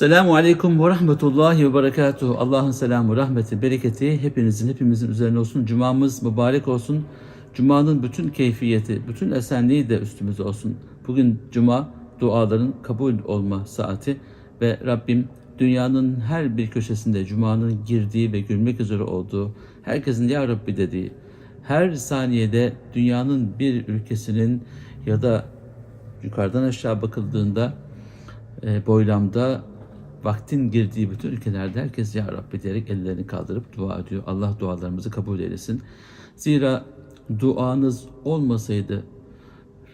Selamu Aleyküm ve Rahmetullahi ve Berekatuhu. Allah'ın selamı, rahmeti, bereketi hepinizin, hepimizin üzerine olsun. Cumamız mübarek olsun. Cuma'nın bütün keyfiyeti, bütün esenliği de üstümüze olsun. Bugün Cuma duaların kabul olma saati ve Rabbim dünyanın her bir köşesinde Cuma'nın girdiği ve gülmek üzere olduğu, herkesin Ya Rabbi dediği, her saniyede dünyanın bir ülkesinin ya da yukarıdan aşağı bakıldığında e, boylamda vaktin girdiği bütün ülkelerde herkes Ya Rabbi diyerek ellerini kaldırıp dua ediyor. Allah dualarımızı kabul eylesin. Zira duanız olmasaydı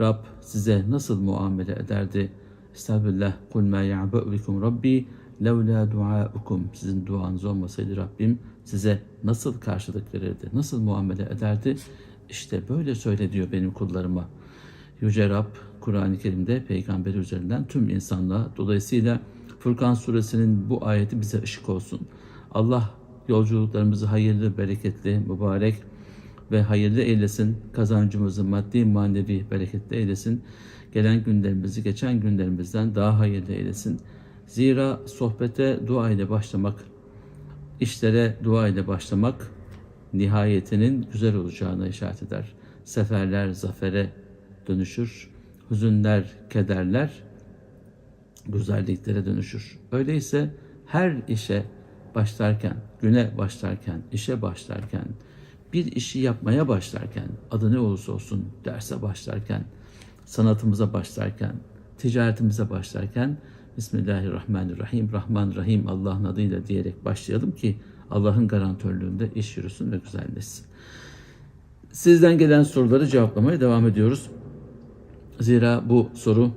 Rab size nasıl muamele ederdi? Estağfirullah. Kul ma ya'ba'u bikum Rabbi levla duaukum. Sizin duanız olmasaydı Rabbim size nasıl karşılık verirdi? Nasıl muamele ederdi? İşte böyle söyle diyor benim kullarıma. Yüce Rab Kur'an-ı Kerim'de peygamber üzerinden tüm insanlığa dolayısıyla Furkan suresinin bu ayeti bize ışık olsun. Allah yolculuklarımızı hayırlı, bereketli, mübarek ve hayırlı eylesin. Kazancımızı maddi, manevi bereketli eylesin. Gelen günlerimizi geçen günlerimizden daha hayırlı eylesin. Zira sohbete dua ile başlamak, işlere dua ile başlamak nihayetinin güzel olacağına işaret eder. Seferler zafere dönüşür, hüzünler, kederler güzelliklere dönüşür. Öyleyse her işe başlarken, güne başlarken, işe başlarken, bir işi yapmaya başlarken, adı ne olursa olsun derse başlarken, sanatımıza başlarken, ticaretimize başlarken Bismillahirrahmanirrahim, Rahman Rahim Allah'ın adıyla diyerek başlayalım ki Allah'ın garantörlüğünde iş yürüsün ve güzelleşsin. Sizden gelen soruları cevaplamaya devam ediyoruz. Zira bu soru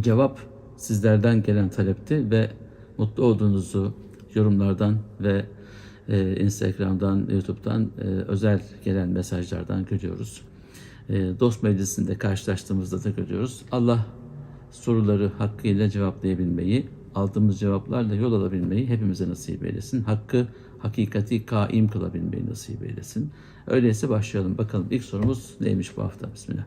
cevap sizlerden gelen talepti ve mutlu olduğunuzu yorumlardan ve e, Instagram'dan, YouTube'dan e, özel gelen mesajlardan görüyoruz. E, dost meclisinde karşılaştığımızda da görüyoruz. Allah soruları hakkıyla cevaplayabilmeyi, aldığımız cevaplarla yol alabilmeyi hepimize nasip eylesin. Hakkı, hakikati kaim kılabilmeyi nasip eylesin. Öyleyse başlayalım. Bakalım ilk sorumuz neymiş bu hafta? Bismillah.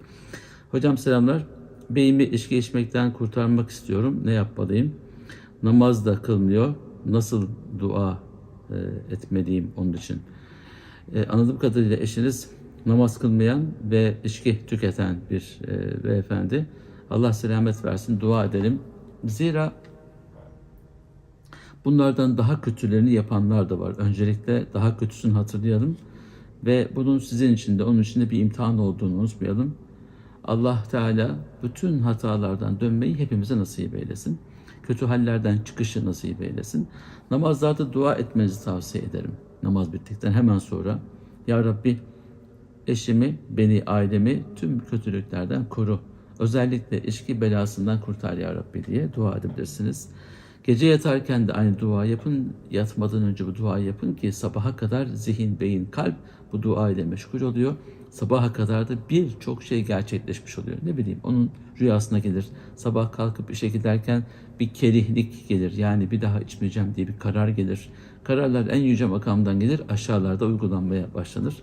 Hocam selamlar. Beyimi içki içmekten kurtarmak istiyorum. Ne yapmalıyım? Namaz da kılmıyor. Nasıl dua e, etmeliyim onun için? E, anladığım kadarıyla eşiniz namaz kılmayan ve içki tüketen bir e, beyefendi. Allah selamet versin. Dua edelim. Zira bunlardan daha kötülerini yapanlar da var. Öncelikle daha kötüsünü hatırlayalım ve bunun sizin için de onun için de bir imtihan olduğunu unutmayalım. Allah Teala bütün hatalardan dönmeyi hepimize nasip eylesin. Kötü hallerden çıkışı nasip eylesin. Namazlarda dua etmenizi tavsiye ederim. Namaz bittikten hemen sonra Ya Rabbi eşimi, beni, ailemi tüm kötülüklerden koru. Özellikle içki belasından kurtar Ya Rabbi diye dua edebilirsiniz. Gece yatarken de aynı dua yapın. Yatmadan önce bu duayı yapın ki sabaha kadar zihin, beyin, kalp bu dua ile meşgul oluyor. Sabaha kadar da birçok şey gerçekleşmiş oluyor. Ne bileyim onun rüyasına gelir. Sabah kalkıp işe giderken bir kerihlik gelir. Yani bir daha içmeyeceğim diye bir karar gelir. Kararlar en yüce makamdan gelir. Aşağılarda uygulanmaya başlanır.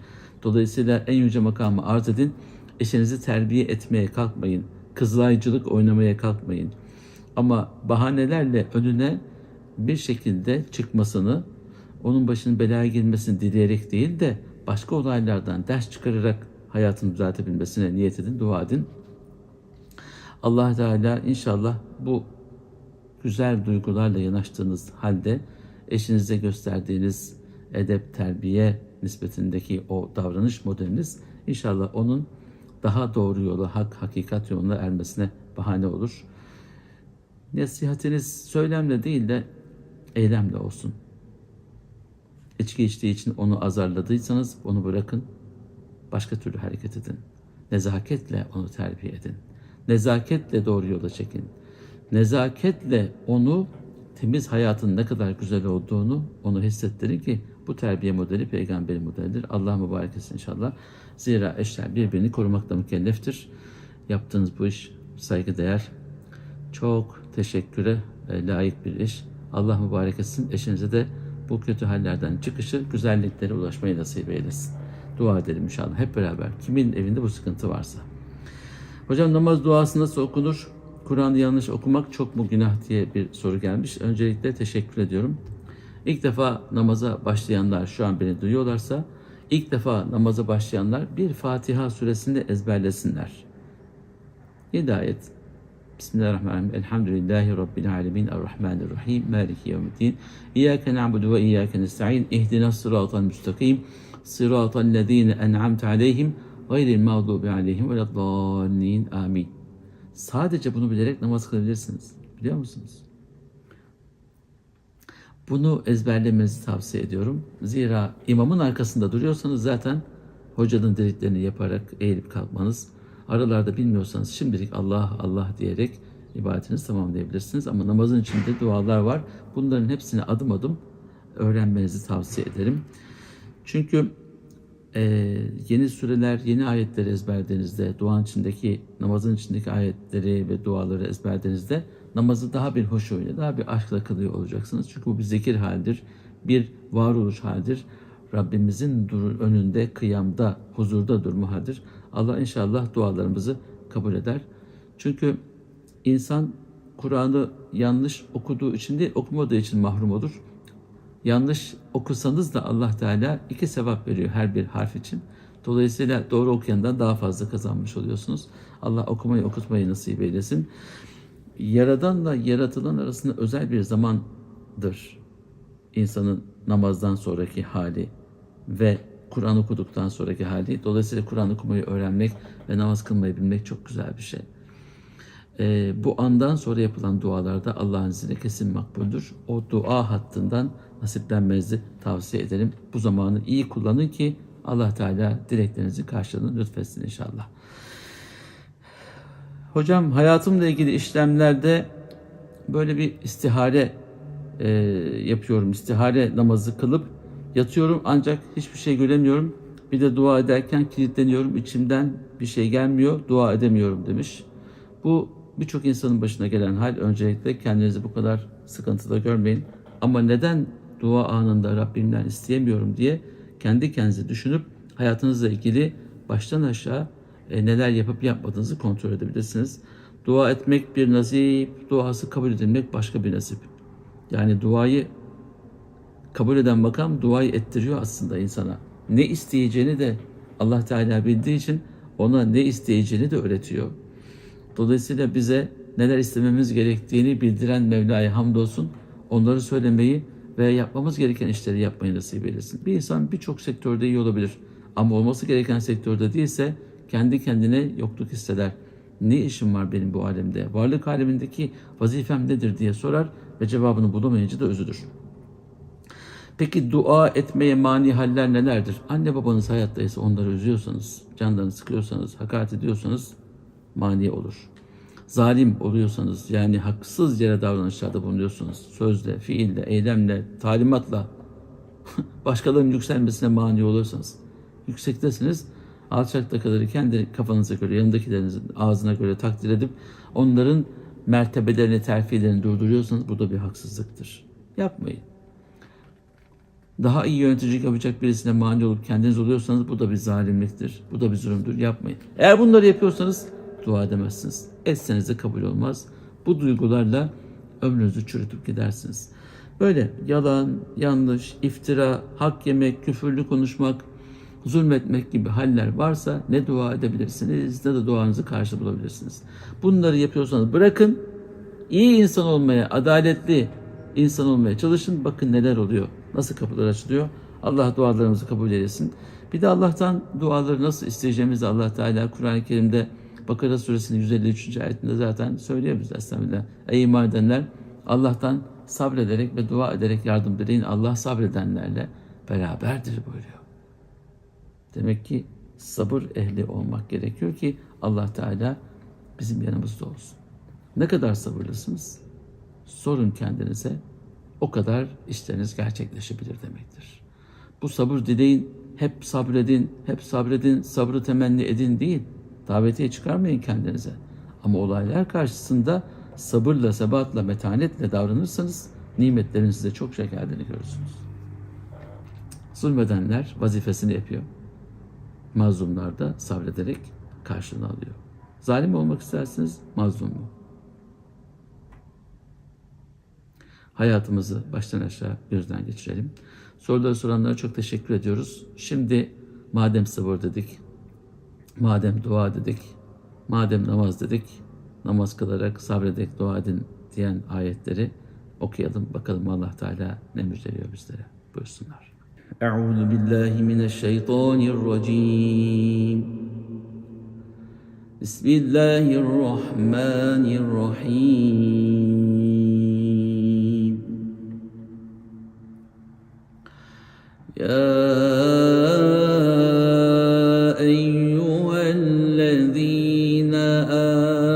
Dolayısıyla en yüce makamı arz edin. Eşinizi terbiye etmeye kalkmayın. Kızılaycılık oynamaya kalkmayın. Ama bahanelerle önüne bir şekilde çıkmasını, onun başının belaya girmesini dileyerek değil de başka olaylardan ders çıkararak hayatını düzeltebilmesine niyet edin, dua edin. Allah Teala inşallah bu güzel duygularla yanaştığınız halde eşinize gösterdiğiniz edep, terbiye nispetindeki o davranış modeliniz inşallah onun daha doğru yola, hak, hakikat yoluna ermesine bahane olur. Nasihatiniz söylemle değil de eylemle olsun. İçki içtiği için onu azarladıysanız onu bırakın. Başka türlü hareket edin. Nezaketle onu terbiye edin. Nezaketle doğru yola çekin. Nezaketle onu temiz hayatın ne kadar güzel olduğunu onu hissettirin ki bu terbiye modeli peygamberin modelidir. Allah mübarek etsin inşallah. Zira eşler birbirini korumakla mükelleftir. Yaptığınız bu iş saygıdeğer, çok teşekküre e, layık bir iş. Allah mübarek etsin. Eşinize de bu kötü hallerden çıkışı, güzelliklere ulaşmayı nasip eylesin. Dua edelim inşallah hep beraber. Kimin evinde bu sıkıntı varsa. Hocam namaz duası nasıl okunur? Kur'an'ı yanlış okumak çok mu günah diye bir soru gelmiş. Öncelikle teşekkür ediyorum. İlk defa namaza başlayanlar şu an beni duyuyorlarsa ilk defa namaza başlayanlar bir Fatiha suresini ezberlesinler. Hidayet. Bismillahirrahmanirrahim. Elhamdülillahi Rabbil alemin. Errahmanirrahim. Maliki yevmiddin. İyyâke na'budu ve iyyâke nesta'in. İhdinas sıratal müstakim. Sıratal lezîne en'amte aleyhim. Gayril mağdubi aleyhim ve dallin. Amin. Sadece bunu bilerek namaz kılabilirsiniz. Biliyor musunuz? Bunu ezberlemenizi tavsiye ediyorum. Zira imamın arkasında duruyorsanız zaten hocanın dediklerini yaparak eğilip kalkmanız, aralarda bilmiyorsanız şimdilik Allah Allah diyerek ibadetinizi tamamlayabilirsiniz. Ama namazın içinde dualar var. Bunların hepsini adım adım öğrenmenizi tavsiye ederim. Çünkü e, yeni süreler, yeni ayetleri ezberlediğinizde, duanın içindeki, namazın içindeki ayetleri ve duaları ezberlediğinizde namazı daha bir hoşuyla, daha bir aşkla kılıyor olacaksınız. Çünkü bu bir zikir haldir, bir varoluş haldir. Rabbimizin önünde, kıyamda, huzurda durma haldir. Allah inşallah dualarımızı kabul eder. Çünkü insan Kur'an'ı yanlış okuduğu için değil, okumadığı için mahrum olur. Yanlış okusanız da Allah Teala iki sevap veriyor her bir harf için. Dolayısıyla doğru okuyandan daha fazla kazanmış oluyorsunuz. Allah okumayı okutmayı nasip eylesin. Yaradanla yaratılan arasında özel bir zamandır insanın namazdan sonraki hali ve Kur'an okuduktan sonraki hali. Dolayısıyla Kur'an okumayı öğrenmek ve namaz kılmayı bilmek çok güzel bir şey. Ee, bu andan sonra yapılan dualarda Allah'ın izniyle kesin makbuldür. O dua hattından nasiplenmenizi tavsiye ederim. Bu zamanı iyi kullanın ki Allah Teala dileklerinizin karşılığını lütfetsin inşallah. Hocam hayatımla ilgili işlemlerde böyle bir istihare e, yapıyorum. İstihare namazı kılıp yatıyorum ancak hiçbir şey göremiyorum. Bir de dua ederken kilitleniyorum. İçimden bir şey gelmiyor. Dua edemiyorum demiş. Bu birçok insanın başına gelen hal. Öncelikle kendinizi bu kadar sıkıntıda görmeyin. Ama neden dua anında Rabbimden isteyemiyorum diye kendi kendinize düşünüp hayatınızla ilgili baştan aşağı e, neler yapıp yapmadığınızı kontrol edebilirsiniz. Dua etmek bir nasip, duası kabul edilmek başka bir nasip. Yani duayı kabul eden makam duayı ettiriyor aslında insana. Ne isteyeceğini de Allah Teala bildiği için ona ne isteyeceğini de öğretiyor. Dolayısıyla bize neler istememiz gerektiğini bildiren Mevla'ya hamdolsun. Onları söylemeyi ve yapmamız gereken işleri yapmayı nasip eylesin. Bir insan birçok sektörde iyi olabilir. Ama olması gereken sektörde değilse kendi kendine yokluk hisseder. Ne işim var benim bu alemde? Varlık alemindeki vazifem nedir diye sorar ve cevabını bulamayınca da üzülür. Peki dua etmeye mani haller nelerdir? Anne babanız hayattaysa onları üzüyorsanız, canlarını sıkıyorsanız, hakaret ediyorsanız mani olur. Zalim oluyorsanız yani haksız yere davranışlarda bulunuyorsunuz. Sözle, fiille, eylemle, talimatla başkalarının yükselmesine mani olursanız yüksektesiniz. Alçakta kadar kendi kafanıza göre, yanındakilerinizin ağzına göre takdir edip onların mertebelerini, terfilerini durduruyorsanız bu da bir haksızlıktır. Yapmayın. Daha iyi yöneticilik yapacak birisine mani olup kendiniz oluyorsanız bu da bir zalimliktir. Bu da bir zulümdür. Yapmayın. Eğer bunları yapıyorsanız dua edemezsiniz. Etseniz de kabul olmaz. Bu duygularla ömrünüzü çürütüp gidersiniz. Böyle yalan, yanlış, iftira, hak yemek, küfürlü konuşmak, zulmetmek gibi haller varsa ne dua edebilirsiniz ne de duanızı karşı bulabilirsiniz. Bunları yapıyorsanız bırakın, iyi insan olmaya, adaletli insan olmaya çalışın. Bakın neler oluyor, nasıl kapılar açılıyor. Allah dualarımızı kabul eylesin. Bir de Allah'tan duaları nasıl isteyeceğimizi Allah Teala Kur'an-ı Kerim'de Bakara suresinin 153. ayetinde zaten söylüyor bize Estağfirullah. Ey iman edenler Allah'tan sabrederek ve dua ederek yardım dileyin. Allah sabredenlerle beraberdir buyuruyor. Demek ki sabır ehli olmak gerekiyor ki Allah Teala bizim yanımızda olsun. Ne kadar sabırlısınız? Sorun kendinize. O kadar işleriniz gerçekleşebilir demektir. Bu sabır dileyin, hep sabredin, hep sabredin, sabrı temenni edin değil. Davetiye çıkarmayın kendinize. Ama olaylar karşısında sabırla, sebatla, metanetle davranırsanız nimetlerin size çokça geldiğini görürsünüz. Zulmedenler vazifesini yapıyor. Mazlumlar da sabrederek karşılığını alıyor. Zalim olmak isterseniz mazlum mu? Hayatımızı baştan aşağı gözden geçirelim. Soruları soranlara çok teşekkür ediyoruz. Şimdi madem sabır dedik, madem dua dedik, madem namaz dedik, namaz kılarak sabredek dua edin diyen ayetleri okuyalım. Bakalım Allah Teala ne müjdeliyor bizlere. Buyursunlar. Euzu billahi mineşşeytanirracim. Bismillahirrahmanirrahim. يا أيها الذين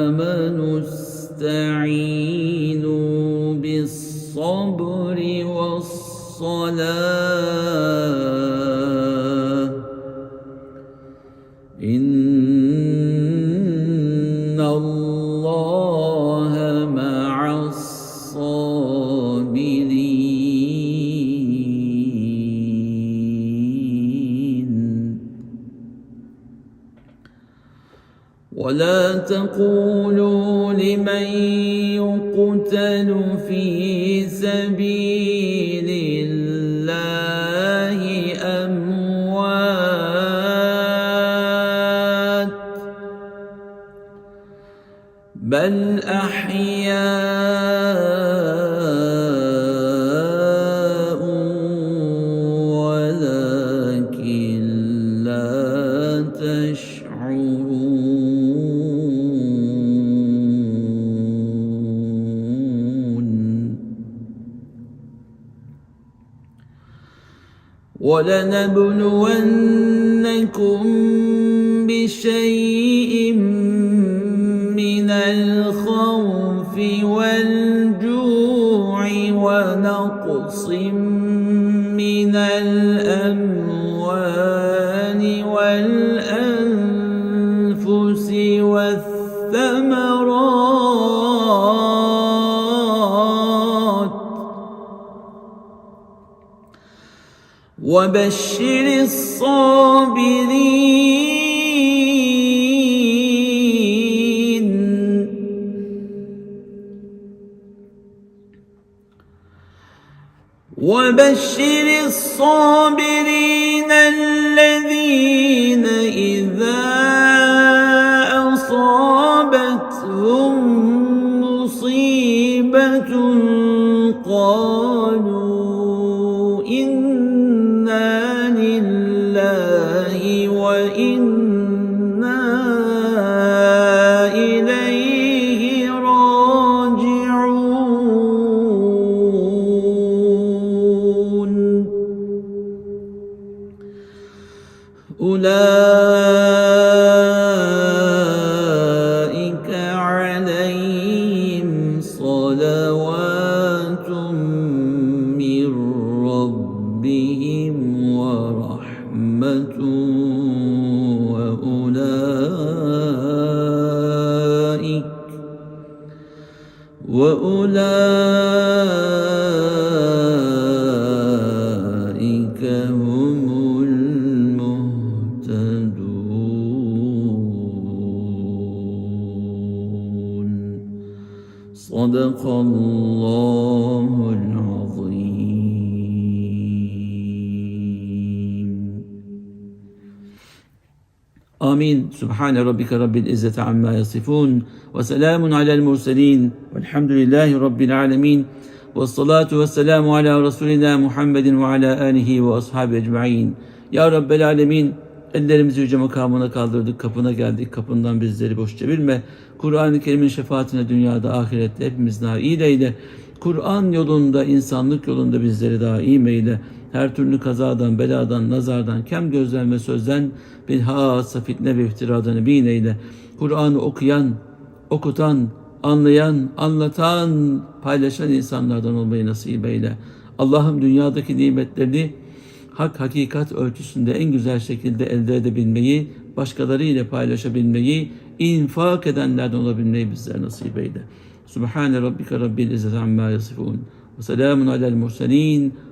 آمنوا استعينوا تقولوا لمن يقتل في سبيل الله أموات بل ولنبلونكم بشيء من الخوف والجوع ونقص من الأموال وبشر الصابرين. وبشر الصابرين الذين إذا آمين سبحان ربك رب العزة عما يصفون وسلام على المرسلين والحمد لله رب العالمين والصلاة والسلام على رسولنا محمد وعلى آله وأصحابه أجمعين Ya Rabbel Alemin ellerimizi yüce makamına kaldırdık, kapına geldik, kapından bizleri boş çevirme. Kur'an-ı Kerim'in şefaatine dünyada, ahirette hepimiz nail eyle. Kur'an yolunda, insanlık yolunda bizleri daim eyle. Her türlü kazadan, beladan, nazardan, kem gözden ve sözden, bilhassa fitne ve iftiradan emin eyle. Kur'an'ı okuyan, okutan, anlayan, anlatan, paylaşan insanlardan olmayı nasip eyle. Allah'ım dünyadaki nimetlerini hak hakikat ölçüsünde en güzel şekilde elde edebilmeyi, başkaları ile paylaşabilmeyi, infak edenlerden olabilmeyi bizlere nasip eyle. Subhane rabbike rabbil izzeti amma yasifun. Ve selamun alel murselin.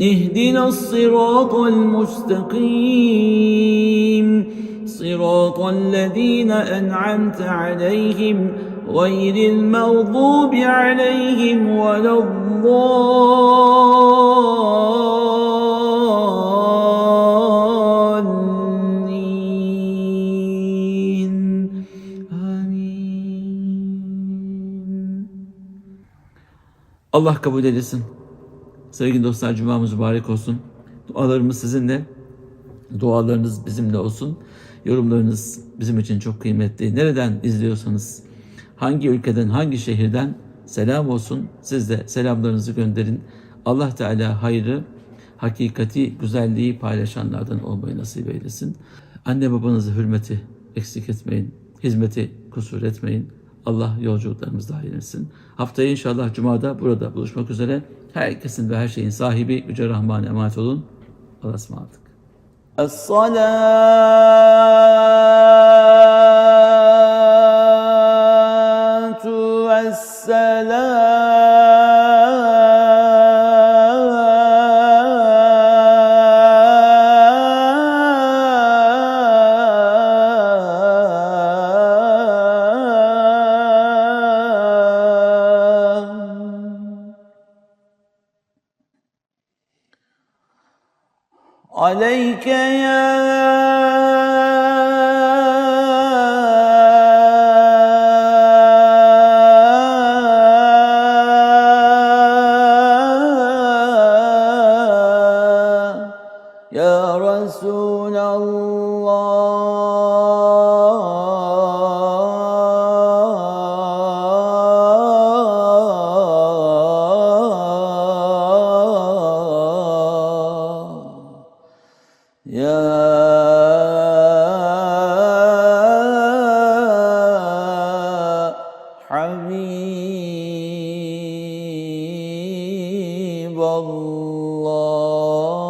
اهدنا الصراط المستقيم. صراط الذين أنعمت عليهم غير المغضوب عليهم ولا الضالين. آمين. Allah kabul eylesin. Sevgili dostlar cumamız mübarek olsun. Dualarımız sizinle. Dualarınız bizimle olsun. Yorumlarınız bizim için çok kıymetli. Nereden izliyorsanız, hangi ülkeden, hangi şehirden selam olsun. Siz de selamlarınızı gönderin. Allah Teala hayrı, hakikati, güzelliği paylaşanlardan olmayı nasip eylesin. Anne babanızı hürmeti eksik etmeyin. Hizmeti kusur etmeyin. Allah yolculuklarımız dahil etsin. Haftaya inşallah Cuma'da burada buluşmak üzere. Herkesin ve her şeyin sahibi Yüce Rahman'a emanet olun. Allah'a ısmarladık. Es-salatu الله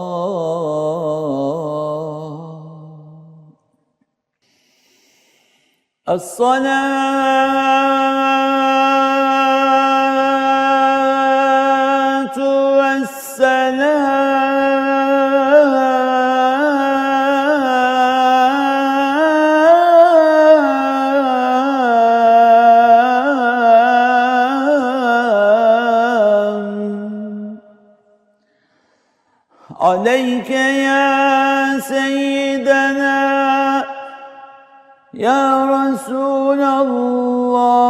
الصلاة عليك يا سيدنا يا رسول الله